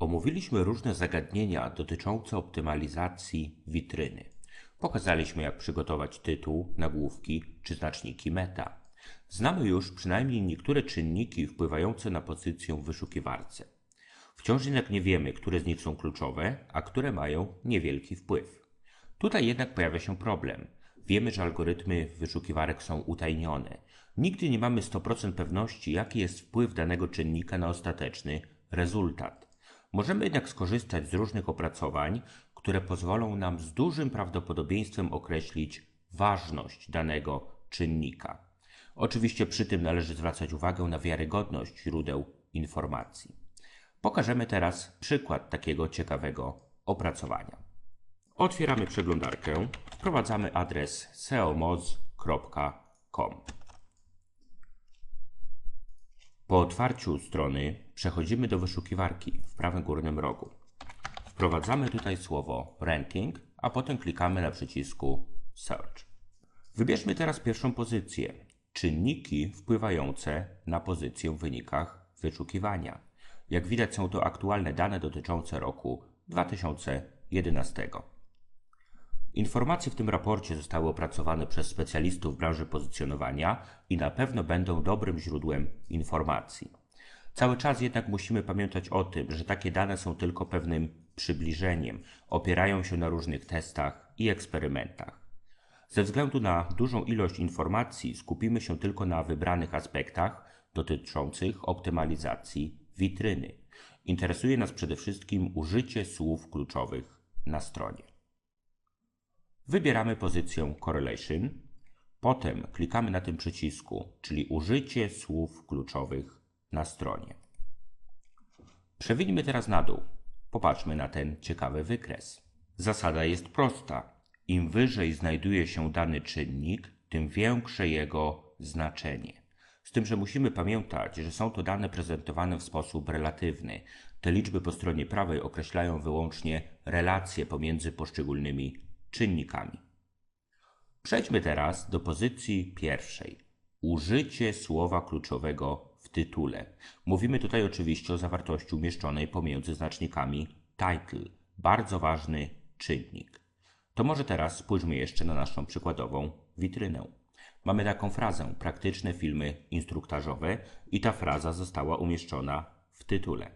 Omówiliśmy różne zagadnienia dotyczące optymalizacji witryny. Pokazaliśmy, jak przygotować tytuł, nagłówki czy znaczniki meta. Znamy już przynajmniej niektóre czynniki wpływające na pozycję w wyszukiwarce. Wciąż jednak nie wiemy, które z nich są kluczowe, a które mają niewielki wpływ. Tutaj jednak pojawia się problem. Wiemy, że algorytmy wyszukiwarek są utajnione. Nigdy nie mamy 100% pewności, jaki jest wpływ danego czynnika na ostateczny rezultat. Możemy jednak skorzystać z różnych opracowań, które pozwolą nam z dużym prawdopodobieństwem określić ważność danego czynnika. Oczywiście przy tym należy zwracać uwagę na wiarygodność źródeł informacji. Pokażemy teraz przykład takiego ciekawego opracowania. Otwieramy przeglądarkę, wprowadzamy adres seomoz.com. Po otwarciu strony przechodzimy do wyszukiwarki w prawym górnym rogu. Wprowadzamy tutaj słowo ranking, a potem klikamy na przycisku search. Wybierzmy teraz pierwszą pozycję. Czynniki wpływające na pozycję w wynikach wyszukiwania. Jak widać są to aktualne dane dotyczące roku 2011. Informacje w tym raporcie zostały opracowane przez specjalistów branży pozycjonowania i na pewno będą dobrym źródłem informacji. Cały czas jednak musimy pamiętać o tym, że takie dane są tylko pewnym przybliżeniem, opierają się na różnych testach i eksperymentach. Ze względu na dużą ilość informacji skupimy się tylko na wybranych aspektach dotyczących optymalizacji witryny. Interesuje nas przede wszystkim użycie słów kluczowych na stronie. Wybieramy pozycję Correlation, potem klikamy na tym przycisku, czyli użycie słów kluczowych na stronie. Przewidźmy teraz na dół. Popatrzmy na ten ciekawy wykres. Zasada jest prosta. Im wyżej znajduje się dany czynnik, tym większe jego znaczenie. Z tym, że musimy pamiętać, że są to dane prezentowane w sposób relatywny. Te liczby po stronie prawej określają wyłącznie relacje pomiędzy poszczególnymi czynnikami. Przejdźmy teraz do pozycji pierwszej. Użycie słowa kluczowego w tytule. Mówimy tutaj oczywiście o zawartości umieszczonej pomiędzy znacznikami title. Bardzo ważny czynnik. To może teraz spójrzmy jeszcze na naszą przykładową witrynę. Mamy taką frazę: praktyczne filmy instruktażowe i ta fraza została umieszczona w tytule.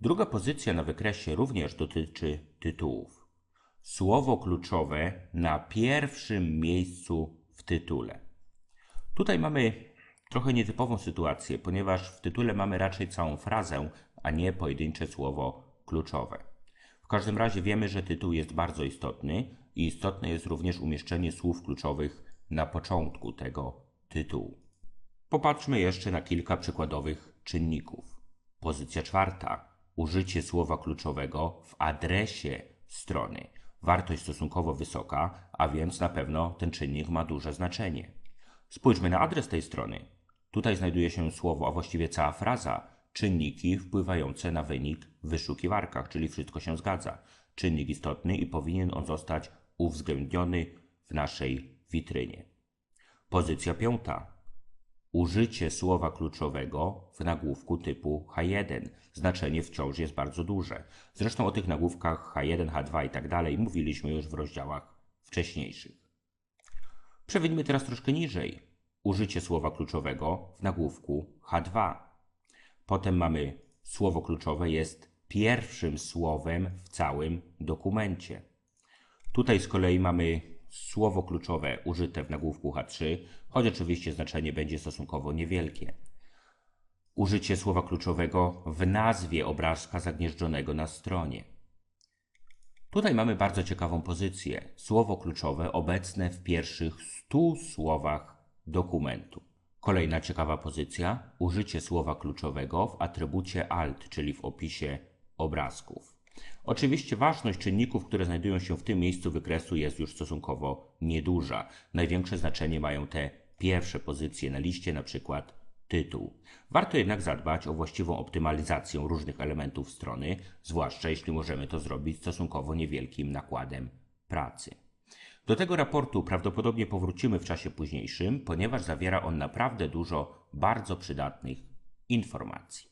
Druga pozycja na wykresie również dotyczy tytułów. Słowo kluczowe na pierwszym miejscu w tytule. Tutaj mamy trochę nietypową sytuację, ponieważ w tytule mamy raczej całą frazę, a nie pojedyncze słowo kluczowe. W każdym razie wiemy, że tytuł jest bardzo istotny i istotne jest również umieszczenie słów kluczowych na początku tego tytułu. Popatrzmy jeszcze na kilka przykładowych czynników. Pozycja czwarta. Użycie słowa kluczowego w adresie strony. Wartość stosunkowo wysoka, a więc na pewno ten czynnik ma duże znaczenie. Spójrzmy na adres tej strony. Tutaj znajduje się słowo, a właściwie cała fraza, czynniki wpływające na wynik w wyszukiwarkach, czyli wszystko się zgadza. Czynnik istotny i powinien on zostać uwzględniony w naszej witrynie. Pozycja piąta. Użycie słowa kluczowego w nagłówku typu H1. Znaczenie wciąż jest bardzo duże. Zresztą o tych nagłówkach H1, H2 i tak dalej mówiliśmy już w rozdziałach wcześniejszych. Przewidźmy teraz troszkę niżej. Użycie słowa kluczowego w nagłówku H2. Potem mamy słowo kluczowe jest pierwszym słowem w całym dokumencie. Tutaj z kolei mamy słowo kluczowe użyte w nagłówku H3, choć oczywiście znaczenie będzie stosunkowo niewielkie. Użycie słowa kluczowego w nazwie obrazka zagnieżdżonego na stronie. Tutaj mamy bardzo ciekawą pozycję. Słowo kluczowe obecne w pierwszych 100 słowach dokumentu. Kolejna ciekawa pozycja. Użycie słowa kluczowego w atrybucie alt, czyli w opisie obrazków. Oczywiście ważność czynników, które znajdują się w tym miejscu wykresu jest już stosunkowo nieduża. Największe znaczenie mają te pierwsze pozycje na liście, na przykład tytuł. Warto jednak zadbać o właściwą optymalizację różnych elementów strony, zwłaszcza jeśli możemy to zrobić stosunkowo niewielkim nakładem pracy. Do tego raportu prawdopodobnie powrócimy w czasie późniejszym, ponieważ zawiera on naprawdę dużo bardzo przydatnych informacji.